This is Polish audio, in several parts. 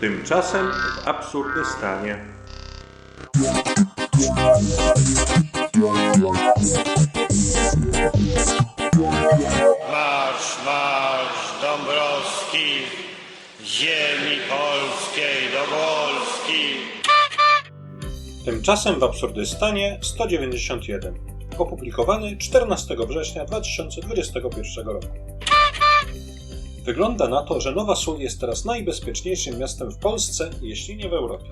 Tymczasem w Absurdystanie. Marsz, marsz Dąbrowski, ziemi polskiej do Wolski. Tymczasem w Absurdystanie 191. Opublikowany 14 września 2021 roku. Wygląda na to, że Nowa Sól jest teraz najbezpieczniejszym miastem w Polsce, jeśli nie w Europie.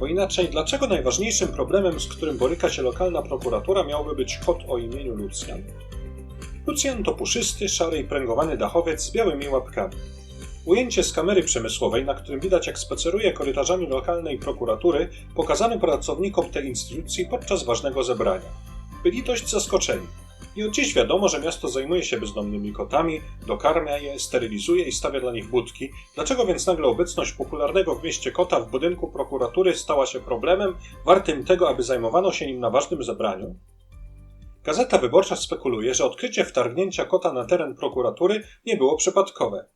Bo inaczej, dlaczego najważniejszym problemem, z którym boryka się lokalna prokuratura, miałby być kot o imieniu Lucjan? Lucjan to puszysty, szary i pręgowany dachowiec z białymi łapkami. Ujęcie z kamery przemysłowej, na którym widać jak spaceruje korytarzami lokalnej prokuratury, pokazano pracownikom tej instytucji podczas ważnego zebrania. Byli dość zaskoczeni. I od dziś wiadomo, że miasto zajmuje się bezdomnymi kotami, dokarmia je, sterylizuje i stawia dla nich budki. Dlaczego więc nagle obecność popularnego w mieście kota w budynku prokuratury stała się problemem wartym tego, aby zajmowano się nim na ważnym zebraniu? Gazeta Wyborcza spekuluje, że odkrycie wtargnięcia kota na teren prokuratury nie było przypadkowe.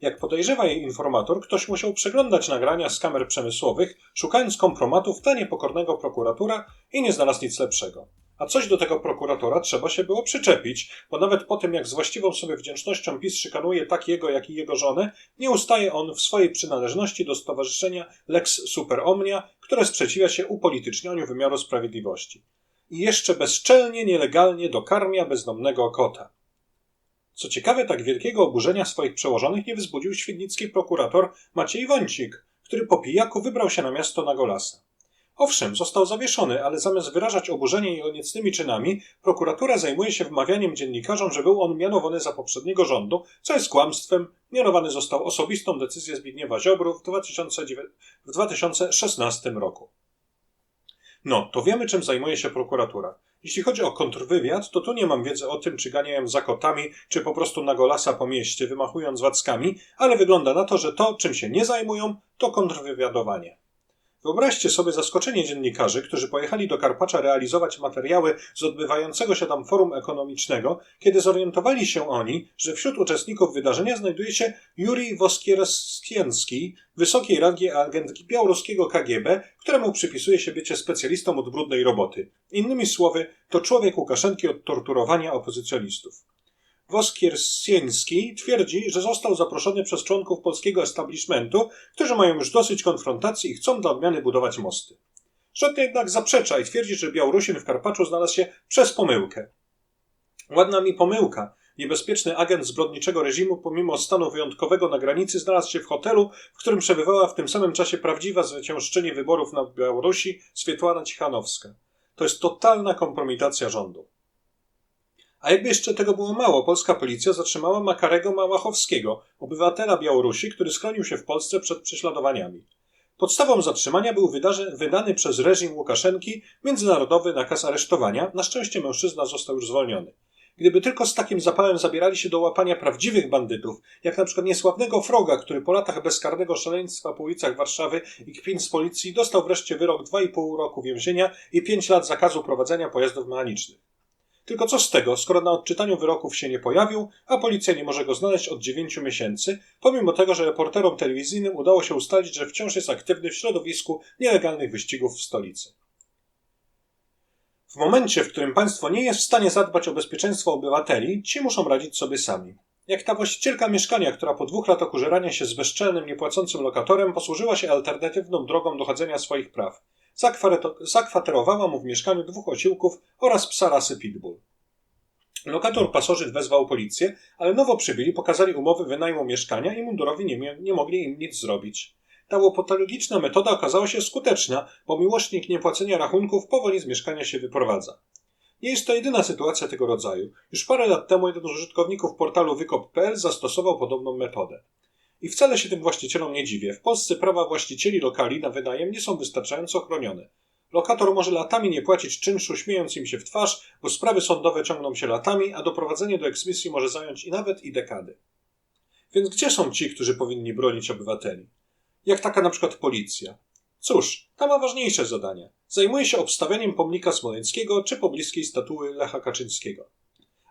Jak podejrzewa jej informator, ktoś musiał przeglądać nagrania z kamer przemysłowych, szukając kompromatów dla niepokornego prokuratura i nie znalazł nic lepszego. A coś do tego prokuratora trzeba się było przyczepić, bo nawet po tym, jak z właściwą sobie wdzięcznością PiS szykanuje tak jego, jak i jego żonę, nie ustaje on w swojej przynależności do stowarzyszenia Lex Super Omnia, które sprzeciwia się upolitycznianiu wymiaru sprawiedliwości. I jeszcze bezczelnie, nielegalnie dokarmia bezdomnego kota. Co ciekawe, tak wielkiego oburzenia swoich przełożonych nie wzbudził świdnicki prokurator Maciej Wącik, który po pijaku wybrał się na miasto na Golasa. Owszem, został zawieszony, ale zamiast wyrażać oburzenie jego niecnymi czynami, prokuratura zajmuje się wmawianiem dziennikarzom, że był on mianowany za poprzedniego rządu, co jest kłamstwem. Mianowany został osobistą decyzję Zbigniewa Ziobro w, 2009, w 2016 roku. No, to wiemy, czym zajmuje się prokuratura. Jeśli chodzi o kontrwywiad, to tu nie mam wiedzy o tym, czy ganiają za kotami, czy po prostu na golasa po mieście, wymachując wackami, ale wygląda na to, że to, czym się nie zajmują, to kontrwywiadowanie. Wyobraźcie sobie zaskoczenie dziennikarzy, którzy pojechali do Karpacza realizować materiały z odbywającego się tam forum ekonomicznego, kiedy zorientowali się oni, że wśród uczestników wydarzenia znajduje się Jurij Woskierskienski, wysokiej rangi agent białoruskiego KGB, któremu przypisuje się bycie specjalistą od brudnej roboty. Innymi słowy, to człowiek Łukaszenki od torturowania opozycjonistów. Woskiersieński twierdzi, że został zaproszony przez członków polskiego establishmentu, którzy mają już dosyć konfrontacji i chcą dla odmiany budować mosty. Żadny jednak zaprzecza i twierdzi, że Białorusin w Karpaczu znalazł się przez pomyłkę. Ładna mi pomyłka. Niebezpieczny agent zbrodniczego reżimu, pomimo stanu wyjątkowego na granicy, znalazł się w hotelu, w którym przebywała w tym samym czasie prawdziwa zwyciężczyni wyborów na Białorusi, Swietłana Cichanowska. To jest totalna kompromitacja rządu. A jakby jeszcze tego było mało, polska policja zatrzymała Makarego Małachowskiego, obywatela Białorusi, który schronił się w Polsce przed prześladowaniami. Podstawą zatrzymania był wydany przez reżim Łukaszenki międzynarodowy nakaz aresztowania. Na szczęście mężczyzna został już zwolniony. Gdyby tylko z takim zapałem zabierali się do łapania prawdziwych bandytów, jak na przykład niesławnego Froga, który po latach bezkarnego szaleństwa po ulicach Warszawy i kpin z policji dostał wreszcie wyrok 2,5 roku więzienia i 5 lat zakazu prowadzenia pojazdów mechanicznych. Tylko co z tego, skoro na odczytaniu wyroków się nie pojawił, a policja nie może go znaleźć od 9 miesięcy, pomimo tego, że reporterom telewizyjnym udało się ustalić, że wciąż jest aktywny w środowisku nielegalnych wyścigów w stolicy. W momencie, w którym państwo nie jest w stanie zadbać o bezpieczeństwo obywateli, ci muszą radzić sobie sami. Jak ta właścicielka mieszkania, która po dwóch latach użerania się z bezczelnym, niepłacącym lokatorem posłużyła się alternatywną drogą dochodzenia swoich praw. Zakwaterowała mu w mieszkaniu dwóch osiłków oraz psa rasy pitbull. Lokator pasożyt wezwał policję, ale nowo przybyli pokazali umowy wynajmu mieszkania i mundurowi nie, nie mogli im nic zrobić. Ta łopatologiczna metoda okazała się skuteczna, bo miłośnik niepłacenia rachunków powoli z mieszkania się wyprowadza. Nie jest to jedyna sytuacja tego rodzaju. Już parę lat temu jeden z użytkowników portalu wykop.pl zastosował podobną metodę. I wcale się tym właścicielom nie dziwię. W Polsce prawa właścicieli lokali na wynajem nie są wystarczająco chronione. Lokator może latami nie płacić czynszu, śmiejąc im się w twarz, bo sprawy sądowe ciągną się latami, a doprowadzenie do eksmisji może zająć i nawet i dekady. Więc gdzie są ci, którzy powinni bronić obywateli? Jak taka na przykład policja. Cóż, ta ma ważniejsze zadania. Zajmuje się obstawianiem pomnika Smoleńskiego czy pobliskiej statuły Lecha Kaczyńskiego.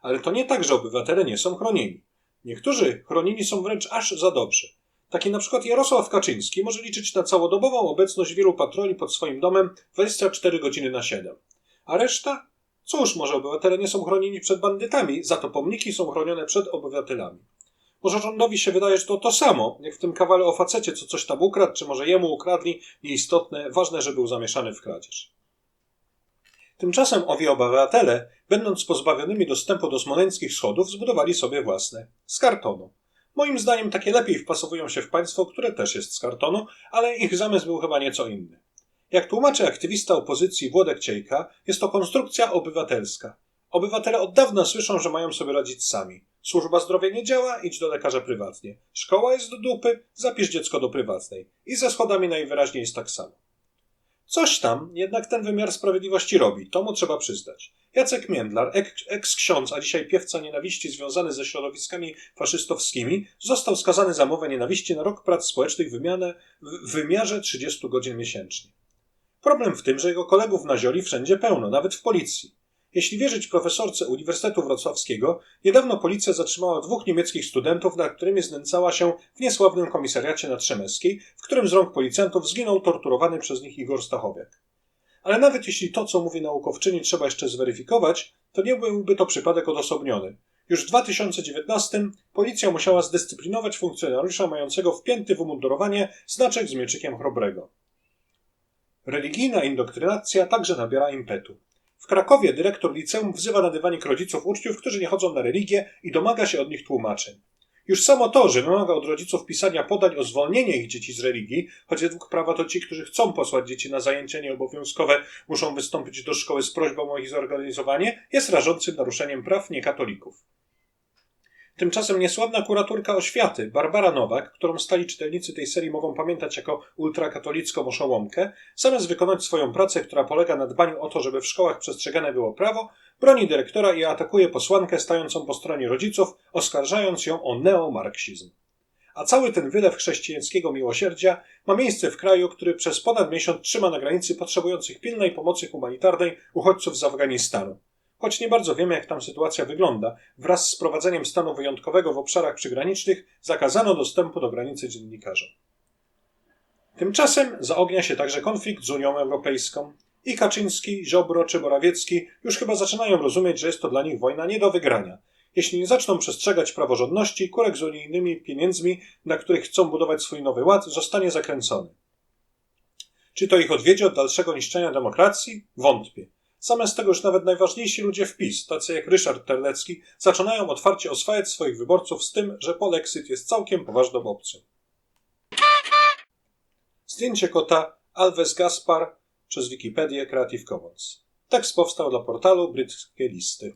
Ale to nie tak, że obywatele nie są chronieni. Niektórzy chronili są wręcz aż za dobrze. Taki na przykład Jarosław Kaczyński może liczyć na całodobową obecność wielu patroli pod swoim domem 24 godziny na 7. A reszta? Cóż, może obywatele nie są chronieni przed bandytami, za to pomniki są chronione przed obywatelami. Może rządowi się wydaje, że to to samo, jak w tym kawale o facecie, co coś tam ukradł, czy może jemu ukradli, nieistotne, ważne, że był zamieszany w kradzież. Tymczasem owi obywatele, będąc pozbawionymi dostępu do smoleńskich schodów, zbudowali sobie własne z kartonu. Moim zdaniem takie lepiej wpasowują się w państwo, które też jest z kartonu, ale ich zamysł był chyba nieco inny. Jak tłumaczy aktywista opozycji Włodek Ciejka, jest to konstrukcja obywatelska. Obywatele od dawna słyszą, że mają sobie radzić sami. Służba zdrowia nie działa, idź do lekarza prywatnie. Szkoła jest do dupy, zapisz dziecko do prywatnej. I ze schodami najwyraźniej jest tak samo. Coś tam jednak ten wymiar sprawiedliwości robi, to mu trzeba przyznać. Jacek Międlar, ek- eks-ksiądz, a dzisiaj piewca nienawiści związany ze środowiskami faszystowskimi, został skazany za mowę nienawiści na rok prac społecznych wymianę w wymiarze 30 godzin miesięcznie. Problem w tym, że jego kolegów na zioli wszędzie pełno, nawet w policji. Jeśli wierzyć profesorce Uniwersytetu Wrocławskiego, niedawno policja zatrzymała dwóch niemieckich studentów, nad którymi znęcała się w niesławnym komisariacie na Trzemeckiej, w którym z rąk policjantów zginął torturowany przez nich Igor Stachowiak. Ale nawet jeśli to, co mówi naukowczyni, trzeba jeszcze zweryfikować, to nie byłby to przypadek odosobniony. Już w 2019 policja musiała zdyscyplinować funkcjonariusza mającego wpięty w umundurowanie znaczek z mieczykiem chrobrego. Religijna indoktrynacja także nabiera impetu. W Krakowie dyrektor liceum wzywa na dywanik rodziców uczniów, którzy nie chodzą na religię i domaga się od nich tłumaczeń. Już samo to, że wymaga od rodziców pisania podań o zwolnienie ich dzieci z religii, choć według prawa to ci, którzy chcą posłać dzieci na zajęcia nieobowiązkowe, muszą wystąpić do szkoły z prośbą o ich zorganizowanie, jest rażącym naruszeniem praw niekatolików. Tymczasem niesławna kuratorka oświaty, Barbara Nowak, którą stali czytelnicy tej serii mogą pamiętać jako ultrakatolicką oszołomkę, zamiast wykonać swoją pracę, która polega na dbaniu o to, żeby w szkołach przestrzegane było prawo, broni dyrektora i atakuje posłankę stającą po stronie rodziców, oskarżając ją o neomarksizm. A cały ten wylew chrześcijańskiego miłosierdzia ma miejsce w kraju, który przez ponad miesiąc trzyma na granicy potrzebujących pilnej pomocy humanitarnej uchodźców z Afganistanu. Choć nie bardzo wiemy, jak tam sytuacja wygląda, wraz z prowadzeniem stanu wyjątkowego w obszarach przygranicznych zakazano dostępu do granicy dziennikarzom. Tymczasem zaognia się także konflikt z Unią Europejską. I Kaczyński, Ziobro czy Morawiecki już chyba zaczynają rozumieć, że jest to dla nich wojna nie do wygrania. Jeśli nie zaczną przestrzegać praworządności, kurek z unijnymi pieniędzmi, na których chcą budować swój nowy ład, zostanie zakręcony. Czy to ich odwiedzie od dalszego niszczenia demokracji? Wątpię. Zamiast tego już nawet najważniejsi ludzie w PiS, tacy jak Ryszard Terlecki, zaczynają otwarcie oswajać swoich wyborców z tym, że polexit jest całkiem poważną opcją. Zdjęcie kota Alves Gaspar przez Wikipedię Creative Commons. Tekst powstał dla portalu Brytyjskie Listy.